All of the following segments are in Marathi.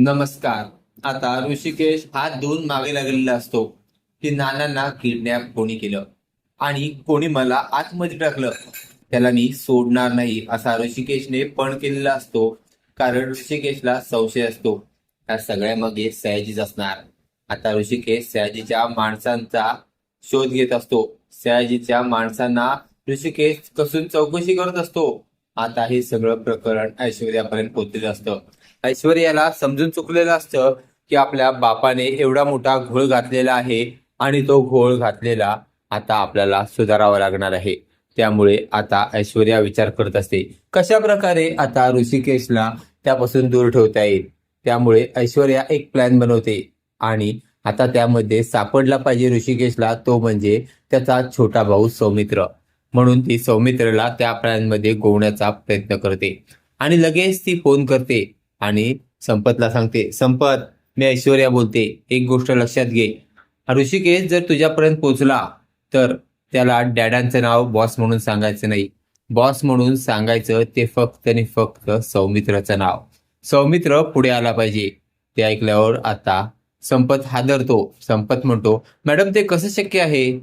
नमस्कार. आता ऋषिकेश हा दोन मागे लागलेला असतो. की नानांना किडनॅप कोणी केलं? आणि कोणी मला आतमध्ये टाकलं? त्याला मी सोडणार नाही असा ऋषिकेशने पण केलेला असतो. कारण ऋषिकेशला संशय असतो. त्या सगळ्या मागे सयाजीच असणार. आता ऋषिकेश सयाजीच्या माणसांचा शोध घेत असतो. सयाजीच्या माणसांना ऋषिकेश कसून चौकशी करत असतो. आता हे सगळं प्रकरण ऐश्वर्यापर्यंत पोहोचलेलं असतं. ऐश्वर्याला समजून चुकलेलं असतं की आपल्या बापाने एवढा मोठा घोळ घातलेला आहे आणि तो घोळ घातलेला आता आपल्याला सुधारावा लागणार आहे. त्यामुळे आता ऐश्वर्या विचार करत असते कशा प्रकारे आता ऋषिकेशला त्यापासून दूर ठेवता येईल? त्यामुळे ऐश्वर्या एक प्लॅन बनवते आणि आता त्यामध्ये सापडला पाहिजे ऋषिकेशला तो म्हणजे त्याचा छोटा भाऊ सौमित्र. म्हणून ती सौमित्रला त्या प्राण्यांमध्ये गोवण्याचा प्रयत्न करते. आणि लगेच ती फोन करते आणि संपतला सांगते संपत मी ऐश्वर्या बोलते एक गोष्ट लक्षात घे. ऋषिकेश जर तुझ्यापर्यंत पोचला तर त्याला डॅडांचं नाव बॉस म्हणून सांगायचं नाही. बॉस म्हणून सांगायचं ते फक्त आणि फक्त सौमित्राचं नाव. सौमित्र पुढे आला पाहिजे. ते ऐकल्यावर आता संपत हादरतो. संपत म्हणतो मॅडम ते कसं शक्य आहे?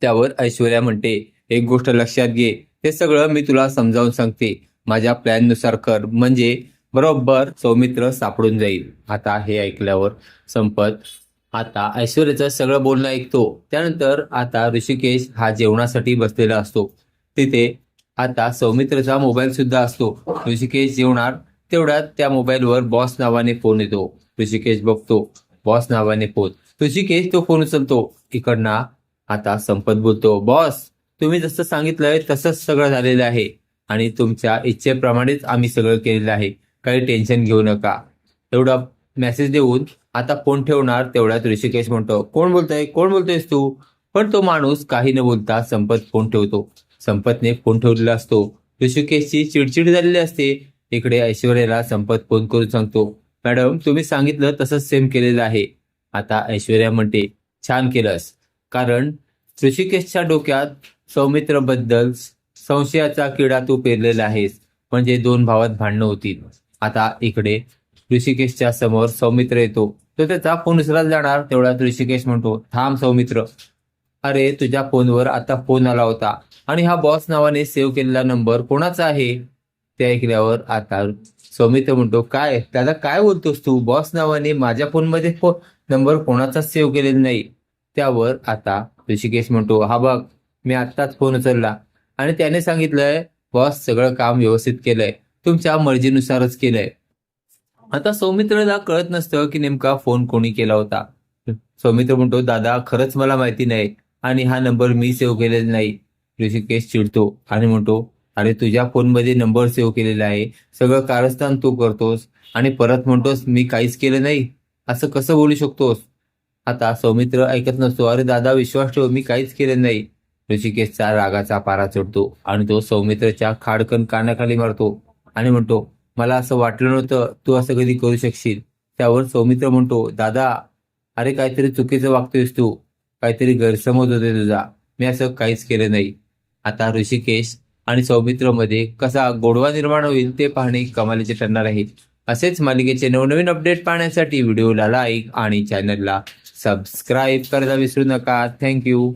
त्यावर ऐश्वर्या म्हणते एक गोष्ट लक्षात घे. ते सगळं मी तुला समजावून सांगते. माझ्या प्लॅननुसार कर. म्हणजे बरोबर सौमित्र सापडून जाईल. आता हे ऐकल्यावर संपत आता ऐश्वर्याचं सगळं बोलणं ऐकतो. त्यानंतर आता ऋषिकेश हा जेवणासाठी बसलेला असतो. तिथे आता सौमित्रचा मोबाईल सुद्धा असतो. ऋषिकेश जेवणार तेवढ्यात त्या मोबाईलवर बॉस नावाने फोन येतो. ऋषिकेश बघतो. बॉस नावाने फोन. ऋषिकेश तो फोन उचलतो. इकडना आता संपत बोलतो बॉस तुम्ही जसं सांगितलंय तसंच सगळं झालेलं आहे. आणि तुमच्या इच्छेप्रमाणेच आम्ही सगळं केलेलं आहे. काही टेन्शन घेऊ नका. एवढा मेसेज देऊन आता फोन ठेवणार तेवढ्यात ऋषिकेश म्हणतो कोण बोलतोय? कोण बोलतोयस तू? पण तो माणूस काही न बोलता संपत फोन ठेवतो. संपतने फोन ठेवलेला असतो. ऋषिकेशची चिडचिड झालेली असते. इकडे ऐश्वर्याला संपत फोन करून सांगतो मॅडम तुम्ही सांगितलं तसंच सेम केलेलं आहे. आता ऐश्वर्या म्हणते छान केलंस. कारण ऋषिकेशच्या डोक्यात सौमित्रबद्दल संशयाचा किडा तू पेरलेला आहेस. म्हणजे दोन भावात भांडणं होतील. आता इकडे ऋषिकेशच्या समोर सौमित्र येतो. तो त्याचा फोन उचलायला जाणार. तेवढ्यात ऋषिकेश म्हणतो थांब सौमित्र. अरे तुझ्या फोनवर आता फोन आला होता. आणि हा बॉस नावाने सेव्ह केलेला नंबर कोणाचा आहे? ते ऐकल्यावर आता सौमित्र म्हणतो काय? त्याला काय बोलतोस तू? बॉस नावाने माझ्या फोनमध्ये फोन नंबर कोणाचा सेव्ह केलेला नाही? त्यावर आता ऋषिकेश म्हणतो हा बघ मी आत्ताच फोन उचलला आणि त्याने सांगितलंय बॉस सगळं काम व्यवस्थित केलंय. तुमच्या मर्जीनुसारच केलंय. आता सौमित्रला कळत नसतं की नेमका फोन कोणी केला होता. सौमित्र म्हणतो दादा खरंच मला माहिती नाही आणि हा नंबर मी सेव्ह केलेला नाही. ऋषिकेश चिडतो आणि म्हणतो अरे तुझ्या फोनमध्ये नंबर सेव्ह केलेला आहे. सगळं कारस्थान तू करतोस आणि परत म्हणतोस मी काहीच केलं नाही. असं कसं बोलू शकतोस? आता सौमित्र ऐकत नसतो अरे दादा विश्वास ठेव मी काहीच केलं नाही. ऋषिकेशचा रागाचा पारा चढतो आणि तो सौमित्रच्या खाडकन कानाखाली मारतो. आणि म्हणतो मला असं वाटलं नव्हतं तू असं कधी करू शकशील. त्यावर सौमित्र म्हणतो दादा अरे काहीतरी चुकीचं वागतोयस तू. काहीतरी गैरसमज होते तुझा. मी असं काहीच केलं नाही. आता ऋषिकेश आणि सौमित्रमध्ये कसा गोडवा निर्माण होईल ते पाहणे कमालीचे ठरणार आहे. असेच मालिकेचे नवनवीन अपडेट पाहण्यासाठी व्हिडिओला लाईक आणि चॅनलला सबस्क्राईब करायला विसरू नका. थँक्यू